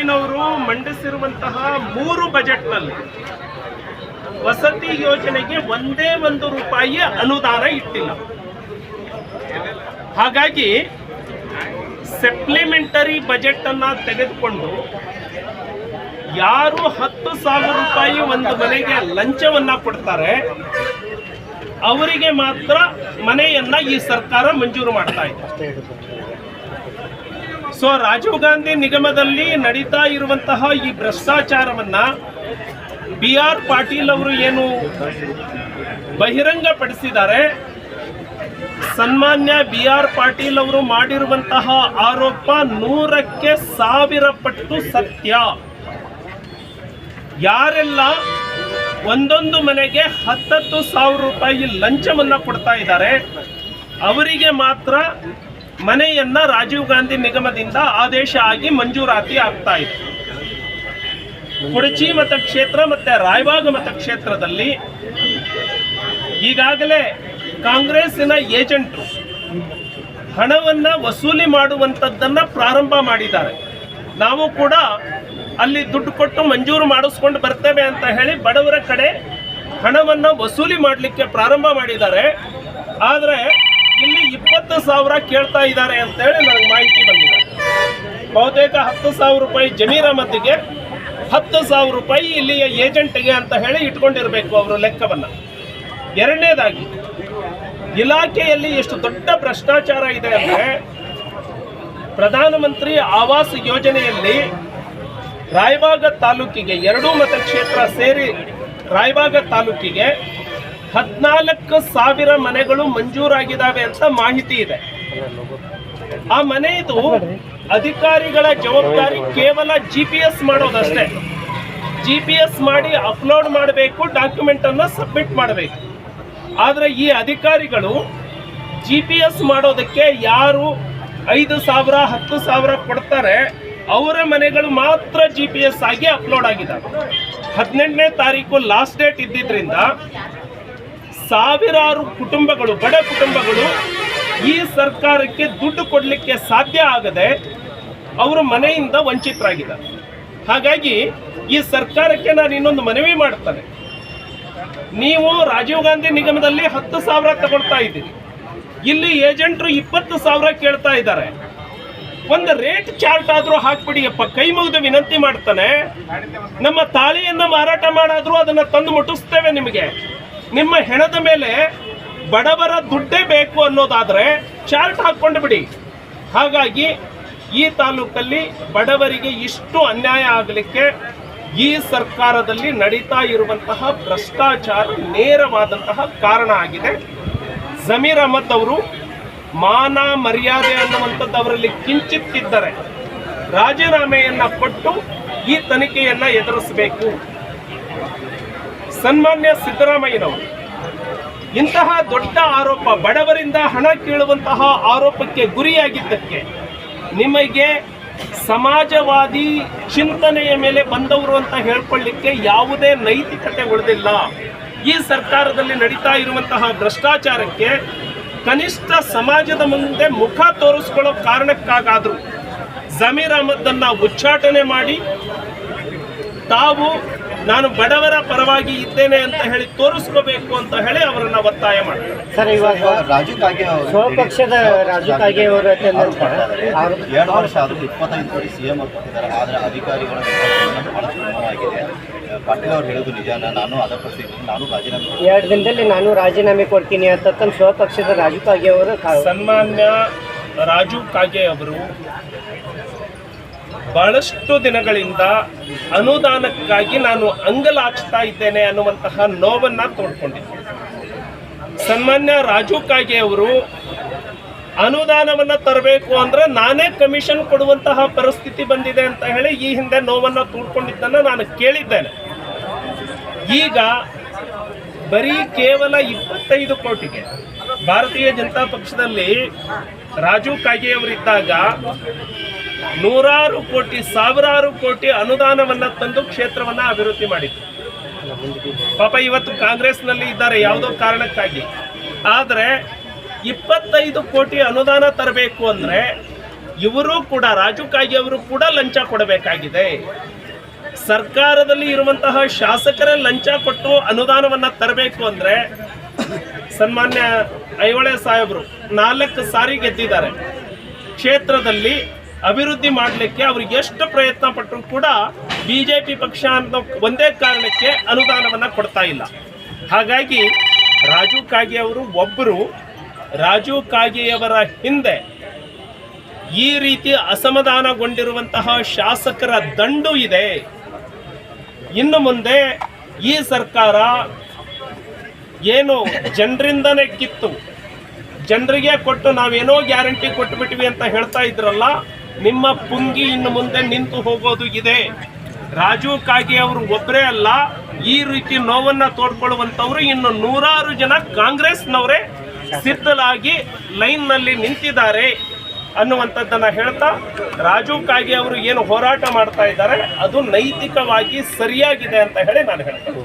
ಸಿದ್ದರಾಮಯ್ಯನವರು ಮಂಡಿಸಿರುವಂತಹ ಮೂರು ಬಜೆಟ್ನಲ್ಲಿ ವಸತಿ ಯೋಜನೆಗೆ ಒಂದೇ ಒಂದು ರೂಪಾಯಿ ಅನುದಾನ ಇಟ್ಟಿಲ್ಲ. ಹಾಗಾಗಿ ಸಪ್ಲಿಮೆಂಟರಿ ಬಜೆಟ್ ಅನ್ನ ತೆಗೆದುಕೊಂಡು ಯಾರು ಹತ್ತು ಸಾವಿರ ರೂಪಾಯಿ ಒಂದು ಮನೆಗೆ ಲಂಚವನ್ನ ಕೊಡ್ತಾರೆ, ಅವರಿಗೆ ಮಾತ್ರ ಮನೆಯನ್ನ ಈ ಸರ್ಕಾರ ಮಂಜೂರು ಮಾಡ್ತಾ ಇದೆ. ಸೊ ರಾಜೀವ್ ಗಾಂಧಿ ನಿಗಮದಲ್ಲಿ ನಡೀತಾ ಇರುವಂತಹ ಈ ಭ್ರಷ್ಟಾಚಾರವನ್ನ ಬಿ ಆರ್ ಪಾಟೀಲ್ ಅವರು ಏನು ಬಹಿರಂಗಪಡಿಸಿದ್ದಾರೆ. ಸನ್ಮಾನ್ಯ ಬಿ ಆರ್ ಪಾಟೀಲ್ ಅವರು ಮಾಡಿರುವಂತಹ ಆರೋಪ ನೂರಕ್ಕೆ ಸಾವಿರ ಪಟ್ಟು ಸತ್ಯ. ಯಾರೆಲ್ಲ ಒಂದೊಂದು ಮನೆಗೆ ಹತ್ತತ್ತು ಸಾವಿರ ರೂಪಾಯಿ ಲಂಚವನ್ನ ಕೊಡ್ತಾ ಇದ್ದಾರೆ, ಅವರಿಗೆ ಮಾತ್ರ ಮನೆಯನ್ನ ರಾಜೀವ್ ಗಾಂಧಿ ನಿಗಮದಿಂದ ಆದೇಶ ಆಗಿ ಮಂಜೂರಾತಿ ಆಗ್ತಾ ಇದೆ ಕುಡಚಿ ಮತಕ್ಷೇತ್ರ ಮತ್ತೆ ರಾಯಬಾಗ ಮತಕ್ಷೇತ್ರದಲ್ಲಿ ಈಗಾಗಲೇ ಕಾಂಗ್ರೆಸ್ಸಿನ ಏಜೆಂಟರು ಹಣವನ್ನ ವಸೂಲಿ ಮಾಡುವಂಥದ್ದನ್ನ ಪ್ರಾರಂಭ ಮಾಡಿದ್ದಾರೆ. ನಾವು ಕೂಡ ಅಲ್ಲಿ ದುಡ್ಡು ಕೊಟ್ಟು ಮಂಜೂರು ಮಾಡಿಸ್ಕೊಂಡು ಬರ್ತೇವೆ ಅಂತ ಹೇಳಿ ಬಡವರ ಕಡೆ ಹಣವನ್ನ ವಸೂಲಿ ಮಾಡಲಿಕ್ಕೆ ಪ್ರಾರಂಭ ಮಾಡಿದ್ದಾರೆ. ಆದರೆ ಇಪ್ಪತ್ತು ಸಾವಿರ ಕೇಳ್ತಾ ಇದ್ದಾರೆ ಅಂತ ಹೇಳಿ ನನಗೆ ಮಾಹಿತಿ ಬಂದಿದೆ. ಬಹುತೇಕ ಹತ್ತು ಸಾವಿರ ರೂಪಾಯಿ ಜಮೀರ ಮದ್ದಿಗೆ ಹತ್ತು ಸಾವಿರ ರೂಪಾಯಿ ಇಲ್ಲಿಯ ಏಜೆಂಟ್ಗೆ ಅಂತ ಹೇಳಿ ಇಟ್ಕೊಂಡಿರಬೇಕು ಅವರು ಲೆಕ್ಕವನ್ನು. ಎರಡನೇದಾಗಿ, ಇಲಾಖೆಯಲ್ಲಿ ಎಷ್ಟು ದೊಡ್ಡ ಭ್ರಷ್ಟಾಚಾರ ಇದೆ ಅಂದರೆ ಪ್ರಧಾನಮಂತ್ರಿ ಆವಾಸ್ ಯೋಜನೆಯಲ್ಲಿ ರಾಯಬಾಗ ತಾಲೂಕಿಗೆ ಎರಡೂ ಮತಕ್ಷೇತ್ರ ಸೇರಿ ರಾಯಬಾಗ ತಾಲೂಕಿಗೆ ಹದಿನಾಲ್ಕು ಸಾವಿರ ಮನೆಗಳು ಮಂಜೂರಾಗಿದ್ದಾವೆ ಅಂತ ಮಾಹಿತಿ ಇದೆ. ಆ ಮನೆಯದು ಅಧಿಕಾರಿಗಳ ಜವಾಬ್ದಾರಿ ಕೇವಲ ಜಿ ಪಿ ಎಸ್ ಮಾಡೋದಷ್ಟೇ. ಜಿ ಪಿ ಎಸ್ ಮಾಡಿ ಅಪ್ಲೋಡ್ ಮಾಡಬೇಕು, ಡಾಕ್ಯುಮೆಂಟ್ ಅನ್ನು ಸಬ್ಮಿಟ್ ಮಾಡಬೇಕು. ಆದರೆ ಈ ಅಧಿಕಾರಿಗಳು ಜಿ ಪಿ ಎಸ್ ಮಾಡೋದಕ್ಕೆ ಯಾರು ಐದು ಸಾವಿರ, ಹತ್ತು ಸಾವಿರ ಕೊಡ್ತಾರೆ, ಅವರ ಮನೆಗಳು ಮಾತ್ರ ಜಿ ಪಿ ಎಸ್ ಆಗಿ ಅಪ್ಲೋಡ್ ಆಗಿದ್ದಾವೆ. ಹದಿನೆಂಟನೇ ತಾರೀಕು ಲಾಸ್ಟ್ ಡೇಟ್ ಇದ್ದಿದ್ರಿಂದ ಸಾವಿರಾರು ಕುಟುಂಬಗಳು, ಬಡ ಕುಟುಂಬಗಳು ಈ ಸರ್ಕಾರಕ್ಕೆ ದುಡ್ಡು ಕೊಡಲಿಕ್ಕೆ ಸಾಧ್ಯ ಆಗದೆ ಅವರು ಮನೆಯಿಂದ ವಂಚಿತರಾಗಿದ್ದಾರೆ. ಹಾಗಾಗಿ ಈ ಸರ್ಕಾರಕ್ಕೆ ನಾನು ಇನ್ನೊಂದು ಮನವಿ ಮಾಡ್ತೇನೆ. ನೀವು ರಾಜೀವ್ ಗಾಂಧಿ ನಿಗಮದಲ್ಲಿ ಹತ್ತು ಸಾವಿರ ತಗೊಳ್ತಾ ಇದ್ದೀರಿ. ಇಲ್ಲಿ ಏಜೆಂಟ್ರು ಇಪ್ಪತ್ತು ಸಾವಿರ ಕೇಳ್ತಾ ಇದ್ದಾರೆ. ಒಂದು ರೇಟ್ ಚಾರ್ಟ್ ಆದರೂ ಹಾಕ್ಬಿಡಿಯಪ್ಪ ಕೈ ಮುಗಿದು ವಿನಂತಿ ಮಾಡ್ತಾನೆ. ನಮ್ಮ ತಾಳಿಯನ್ನು ಮಾರಾಟ ಮಾಡಾದರೂ ಅದನ್ನು ತಂದು ಮುಟ್ಟಿಸ್ತೇವೆ ನಿಮಗೆ. ನಿಮ್ಮ ಹೆಣದ ಮೇಲೆ ಬಡವರ ದುಡ್ಡೇ ಬೇಕು ಅನ್ನೋದಾದರೆ ಚಾರ್ಟ್ ಹಾಕ್ಕೊಂಡು ಬಿಡಿ. ಹಾಗಾಗಿ ಈ ತಾಲೂಕಲ್ಲಿ ಬಡವರಿಗೆ ಇಷ್ಟು ಅನ್ಯಾಯ ಆಗಲಿಕ್ಕೆ ಈ ಸರ್ಕಾರದಲ್ಲಿ ನಡೀತಾ ಇರುವಂತಹ ಭ್ರಷ್ಟಾಚಾರ ನೇರವಾದಂತಹ ಕಾರಣ ಆಗಿದೆ. ಜಮೀರ್ ಅಹಮದ್ ಅವರು ಮಾನ ಮರ್ಯಾದೆ ಅನ್ನುವಂಥದ್ದು ಅವರಲ್ಲಿ ಕಿಂಚಿತ್ತಿದ್ದರೆ ರಾಜೀನಾಮೆಯನ್ನ ಕೊಟ್ಟು ಈ ತನಿಖೆಯನ್ನು ಎದುರಿಸಬೇಕು. ಸನ್ಮಾನ್ಯ ಸಿದ್ದರಾಮಯ್ಯನವರು. ಇಂತಹ ದೊಡ್ಡ ಆರೋಪ, ಬಡವರಿಂದ ಹಣ ಕೇಳುವಂತಹ ಆರೋಪಕ್ಕೆ ಗುರಿಯಾಗಿದ್ದಕ್ಕೆ ನಿಮಗೆ ಸಮಾಜವಾದಿ ಚಿಂತನೆಯ ಮೇಲೆ ಬಂದವರು ಅಂತ ಹೇಳ್ಕೊಳ್ಳಿಕ್ಕೆ ಯಾವುದೇ ನೈತಿಕತೆ ಉಳಿದಿಲ್ಲ ಈ ಸರ್ಕಾರದಲ್ಲಿ ನಡೀತಾ ಇರುವಂತಹ ಭ್ರಷ್ಟಾಚಾರಕ್ಕೆ ಕನಿಷ್ಠ ಸಮಾಜದ ಮುಂದೆ ಮುಖ ತೋರಿಸ್ಕೊಳ್ಳೋ ಕಾರಣಕ್ಕಾಗಾದರೂ ಜಮೀರ್ ಅಹಮದ್ದನ್ನು ಉಚ್ಚಾಟನೆ ಮಾಡಿ ತಾವು ನಾನು ಬಡವರ ಪರವಾಗಿ ಇದ್ದೇನೆ ಅಂತ ಹೇಳಿ ತೋರಿಸ್ಕೋಬೇಕು ಅಂತ ಹೇಳಿ ಅವರನ್ನ ಒತ್ತಾಯ ಮಾಡ್ತಾರೆ. ಸರ್ ಇವಾಗ ರಾಜು ಕಾಗೆ ಸ್ವಪಕ್ಷದ ರಾಜು ಕಾಗೆ ಅವರ ಅವರು ಎರಡು ವರ್ಷ ಆದರೂ ಇಪ್ಪತ್ತೈದು ಕೋಟಿ ಸಿ ಎಂ ಕೊಟ್ಟಿದ್ದಾರೆ. ಆದರೆ ಅಧಿಕಾರಿಗಳ ನಿರ್ವಹಣೆ ಬಹಳ ಸುಗಮವಾಗಿದೆ ಪಾಟೀಲ್ ಅವರು ಹೇಳೋದು ನಿಜಾನ? ನಾನು ಅದರ ನಾನು ರಾಜೀನಾಮೆ ಎರಡು ದಿನದಲ್ಲಿ ನಾನು ರಾಜೀನಾಮೆ ಕೊಡ್ತೀನಿ ಅಂತ ತಮ್ಮ ಸ್ವಪಕ್ಷದ ರಾಜು ಕಾಗೆ ಅವರು ಸನ್ಮಾನ್ಯ ರಾಜು ಕಾಗೆ ಅವರು ಬಹಳಷ್ಟು ದಿನಗಳಿಂದ ಅನುದಾನಕ್ಕಾಗಿ ನಾನು ಅಂಗಲಾಚ್ತಾ ಇದ್ದೇನೆ ಅನ್ನುವಂತಹ ನೋವನ್ನ ತೋಡ್ಕೊಂಡಿದ್ದೆ. ಸನ್ಮಾನ್ಯ ರಾಜು ಕಾಗೆ ಅವರು ಅನುದಾನವನ್ನ ತರಬೇಕು ಅಂದ್ರೆ ನಾನೇ ಕಮಿಷನ್ ಕೊಡುವಂತಹ ಪರಿಸ್ಥಿತಿ ಬಂದಿದೆ ಅಂತ ಹೇಳಿ ಈ ಹಿಂದೆ ನೋವನ್ನ ತೋಡ್ಕೊಂಡಿದ್ದನ್ನ ನಾನು ಕೇಳಿದ್ದೇನೆ. ಈಗ ಬರೀ ಕೇವಲ ಇಪ್ಪತ್ತೈದು ಕೋಟಿಗೆ ಭಾರತೀಯ ಜನತಾ ಪಕ್ಷದಲ್ಲಿ ರಾಜು ಕಾಗೆ ಅವರಿದ್ದಾಗ ನೂರಾರು ಕೋಟಿ, ಸಾವಿರಾರು ಕೋಟಿ ಅನುದಾನವನ್ನ ತಂದು ಕ್ಷೇತ್ರವನ್ನ ಅಭಿವೃದ್ಧಿ ಮಾಡಿತ್ತು ಪಾಪ ಇವತ್ತು ಕಾಂಗ್ರೆಸ್ನಲ್ಲಿ ಇದ್ದಾರೆ ಯಾವುದೋ ಕಾರಣಕ್ಕಾಗಿ. ಆದರೆ ಇಪ್ಪತ್ತೈದು ಕೋಟಿ ಅನುದಾನ ತರಬೇಕು ಅಂದ್ರೆ ಇವರು ಕೂಡ, ರಾಜು ಕಾಗಿ ಅವರು ಕೂಡ ಲಂಚ ಕೊಡಬೇಕಾಗಿದೆ. ಸರ್ಕಾರದಲ್ಲಿ ಇರುವಂತಹ ಶಾಸಕರೇ ಲಂಚ ಕೊಟ್ಟು ಅನುದಾನವನ್ನ ತರಬೇಕು ಅಂದ್ರೆ ಸನ್ಮಾನ್ಯ ಐಹೊಳೆ ಸಾಹೇಬರು ನಾಲ್ಕು ಸಾರಿ ಗೆದ್ದಿದ್ದಾರೆ. ಕ್ಷೇತ್ರದಲ್ಲಿ ಅಭಿವೃದ್ಧಿ ಮಾಡಲಿಕ್ಕೆ ಅವ್ರಿಗೆ ಎಷ್ಟು ಪ್ರಯತ್ನ ಪಟ್ಟರು ಕೂಡ ಬಿಜೆಪಿ ಪಕ್ಷ ಅನ್ನೋ ಒಂದೇ ಕಾರಣಕ್ಕೆ ಅನುದಾನವನ್ನು ಕೊಡ್ತಾ ಇಲ್ಲ. ಹಾಗಾಗಿ ರಾಜು ಕಾಗೆ ಅವರು ಒಬ್ಬರು ರಾಜು ಕಾಗೆಯವರ ಹಿಂದೆ ಈ ರೀತಿ ಅಸಮಾಧಾನಗೊಂಡಿರುವಂತಹ ಶಾಸಕರ ದಂಡು ಇದೆ. ಇನ್ನು ಮುಂದೆ ಈ ಸರ್ಕಾರ ಏನು ಜನರಿಂದನೇ ಕಿತ್ತು, ಜನರಿಗೆ ಕೊಟ್ಟು ನಾವೇನೋ ಗ್ಯಾರಂಟಿ ಕೊಟ್ಟುಬಿಟ್ವಿ ಅಂತ ಹೇಳ್ತಾ ಇದ್ರಲ್ಲ ನಿಮ್ಮ ಪುಂಗಿ ಇನ್ನು ಮುಂದೆ ನಿಂತು ಹೋಗೋದು ಇದೆ. ರಾಜು ಕಾಗೆ ಅವರು ಒಬ್ಬರೇ ಅಲ್ಲ, ಈ ರೀತಿ ನೋವನ್ನ ತೋಡ್ಕೊಳ್ಳುವಂತವ್ರು ಇನ್ನು ನೂರಾರು ಜನ ಕಾಂಗ್ರೆಸ್ನವರೇ ಸಿದ್ಧಲಾಗಿ ಲೈನ್ನಲ್ಲಿ ನಿಂತಿದ್ದಾರೆ ಅನ್ನುವಂಥದ್ದನ್ನು ಹೇಳ್ತಾ ರಾಜು ಕಾಗೆ ಅವರು ಏನು ಹೋರಾಟ ಮಾಡ್ತಾ ಇದ್ದಾರೆ, ಅದು ನೈತಿಕವಾಗಿ ಸರಿಯಾಗಿದೆ ಅಂತ ಹೇಳಿ ನಾನು ಹೇಳ್ತೇನೆ.